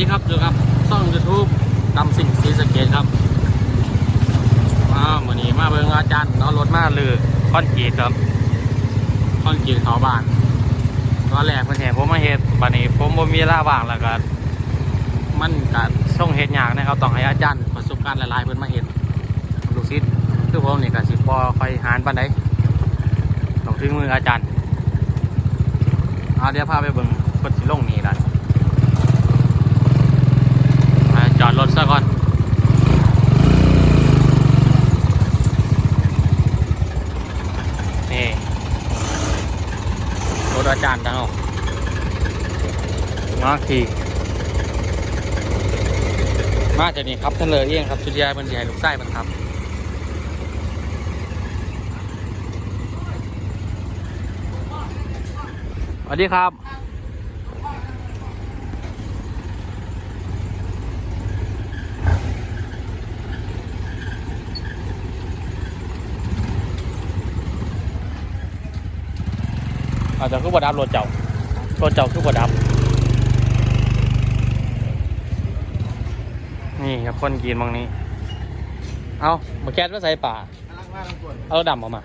ดีครับดูครับช่องยูทูบตำสิ่งสีสเกตครับอ้าวันนี้มาเบิ่งอาจารย์เอารถมาเลยคอนกรีตครับคอนกรีตเขาบ้านตอนแรกเพิ่นเห็นผมมาเฮ็ดบัดนี้ผมบ่มีเวลาว่างแล้วก็มันก็ส่งเฮ็ดยากนะครับต้องให้อาจารย์ประสบการณ์หลายๆเพิ่นมาเฮ็ดลูกศิษย์คือผมนี่ก็สิบ่ค่อยหานปานใดต้องถึงมืออาจารย์เอาเดี๋ยวพาไปเบิ่งเพิ่นสิลงนี่ล่ะ มาจอด รถซะก่อนนี่รถอาจารย์ทั้งออกมาขี่มาจากนี่ครับท่านเลยเองครับสุดยอดมันใหญ่ลูกไส้มันครับสวัสดีครับ อาจจะคือบดับรถเจ้ารถเจ้าคือบดับ นี่ครับคนกินบางนี้ เอามาแก๊สมาใส่ป่าเอาดำออกมา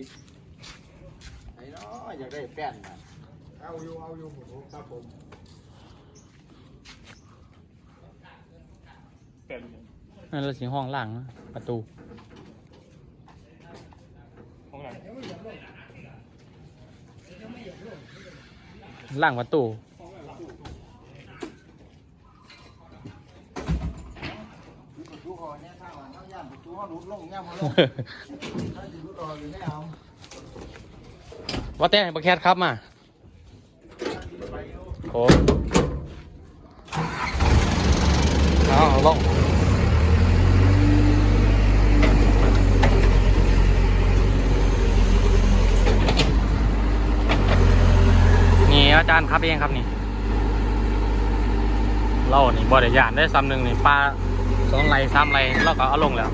เล่นสิไอ้น้ออยากได้แป้นนะเอาอยู่เอาอยู่ผมครับผมนั่นเราสีห้องล่างนะประตูล่างประตูประตู คอเนี่ยข้างหลังเขาย่านประตูเขาหลุดลงย่ามมาลงถ้าจะหลุดออกอยู่ไม่เอาว่าแต่ให้ประแคทครับมาโอ้เอาลงนี่อาจารย์ครับเองครับนี่ เรานี่บริยานได้ซ้ำหนึ่งนี่ปลา สองไหลสามไหลเราก็เอาลงแล้ว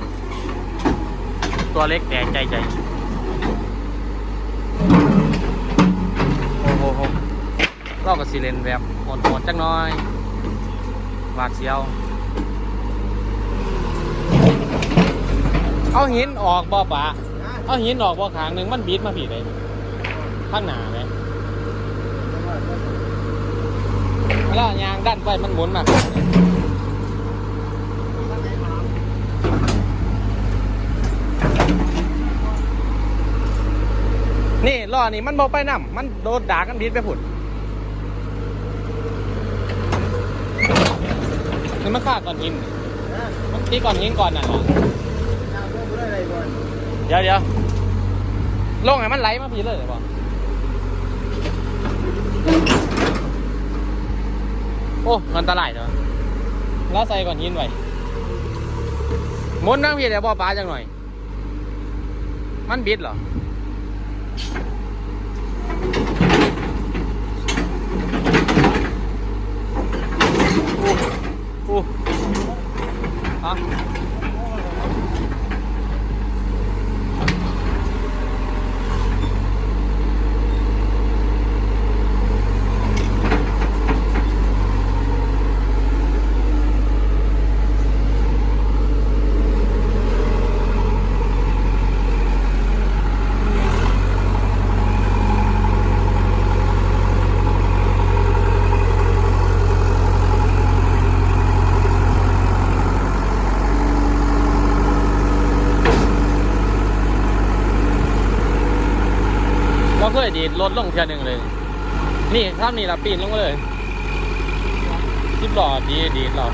ตัวเล็กแต่ใจใจโอ้โหโหเราก็สิเลนแบบโหดๆจักน้อยหวาดเสียว เอาหินออกบ่ปะเอาหินออกบ่ขางหนึ่งมันบีดมาผิดเลยข้างหน้าเลยแล้วยางด้านไปมันหมุนมาข้างห นี่ล้อนี่มันบ่ไปนํมันโดนด่ากันบีดไปผุดนี่มันฆ่าก่อนหินมันตีก่อนหินก่อนน่ะเหรอยเดี๋ยวเดี๋ยวลงไงมันไหลมาพีเลยเหรอบ่โอ้มันตะไลเนาะแล้วใส่ก่อนหินไว้มุนนั่งพี่เดี๋ยวบ่อปลาจังหน่อย มันบิดเหรอ อู้อู้ฮ ยดีดรถลงเทียหนึ่งเลย นี่ข้ามนี่ละปีนลงมาเลยสิบหลอดดีดีดเรอ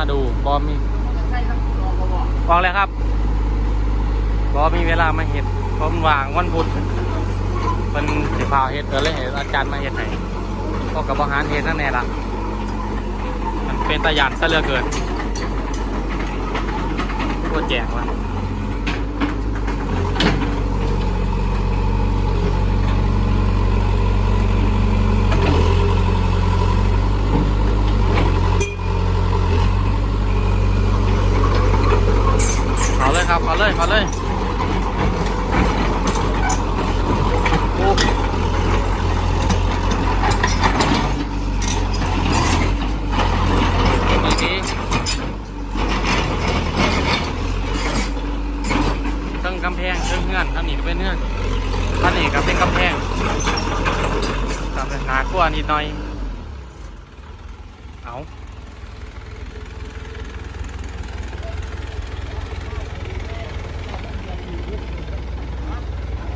มาดูบอมีอเขาบอกแล้วครับบอมีเวลามาเห็ดผมว่างวันพุธเป็นสิพาเห็ดเออเลยเห็นอาจารย์มาเห็ดไหนก็กับบหารเห็ดนั่นแน่ละมันเป็นตะยานซะเหลือเกินตัวแจกว่ะเอาเลย ครับเอาเลยเอาเลยโอ้ดีดีเชิงกำแพงเชิงเงื่อนท่างนี้ก็เป็นเงื่อนท่างนี้ก็เป็นกำแพงกับหนากลัวนิดหน่อย เอา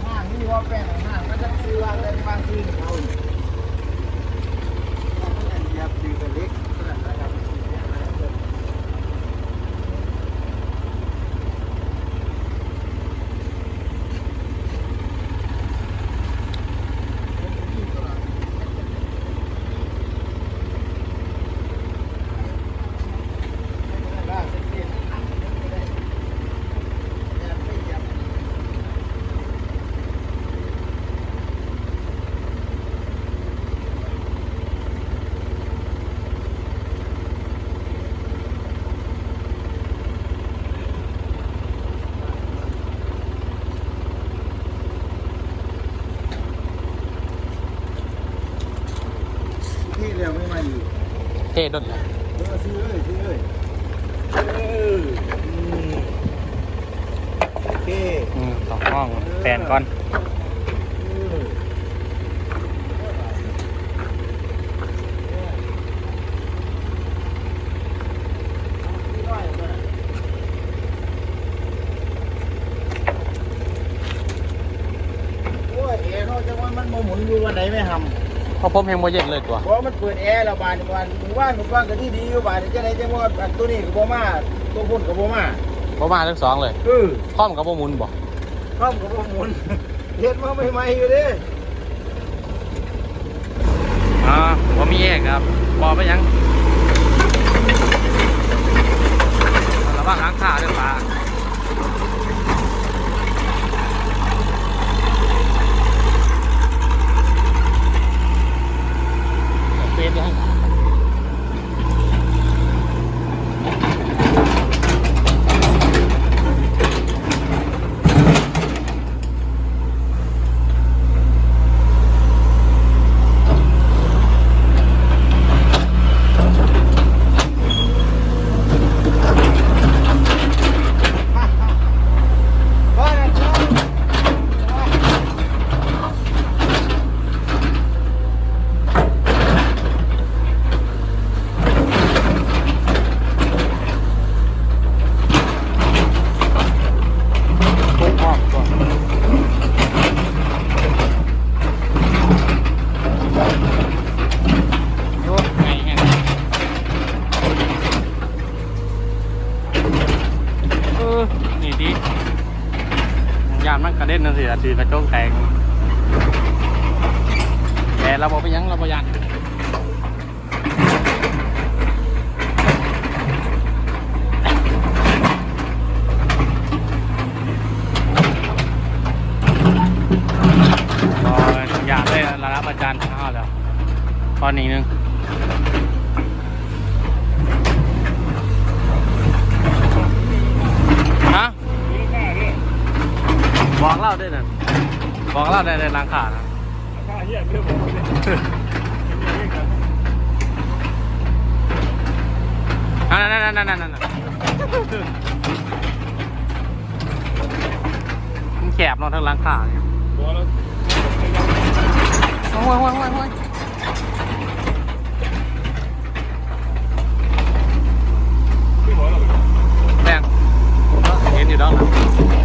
ห้างนี่ว่าแป้งห้างก็จะซื้อว่าอะไรบางที่เขาเหยียบตีกันเล็กขนาดนั้นครับ ที่เร็วไม่มาอยู่ เท่ดนเลยเออซื้อเลยซื้อเลยเอออืมโอเคอืมสองห้องแฟนก่อนเออโอ้ยแอร์เขาจะว่ามันมาหมุนอยู่วันไหนไม่ทำเพ ราะผมเฮงโมเย็นเลยตัวเพราะมันเปิดแอร์แล้วบานวันหมู่บ้านหมู่บ้านก็ที่ดีอยู่บานจะไหนจะว่าอันตัวนี้กับโบมาตัวพุ่นกับโบมาผมมาทั้งสองเลยเออข้อมกับโมมุนบอกข้อมกับโบหมุนเห็นมาใหม่ๆอยู่เดิอ่าผมมีเอกครับบอกไปยังระวังหางขาด้วยปลาเป็นยังปุ๊บออกก่อนโยกไงแห้งเออ นี่ดี ยามมันกระเด็นนั่นสิอาทีกระโจกแตกแต่เราบอกไปยังเราประหยัดรออยากได้ระดับอาจารย์ข้าวแล้วตอนนี้นึง บอกเล่าด้วยนะบอกเล่าในในร้านขานะนั่นนั่นนั่นนั่นนั่นนั่นมันแคบเนอนทั้งร้านขาเนี่ยโอ้ยโอ้ยโอ้ยโอ้ยโอ้ยแดงเห็นอยู่ด้านหลัง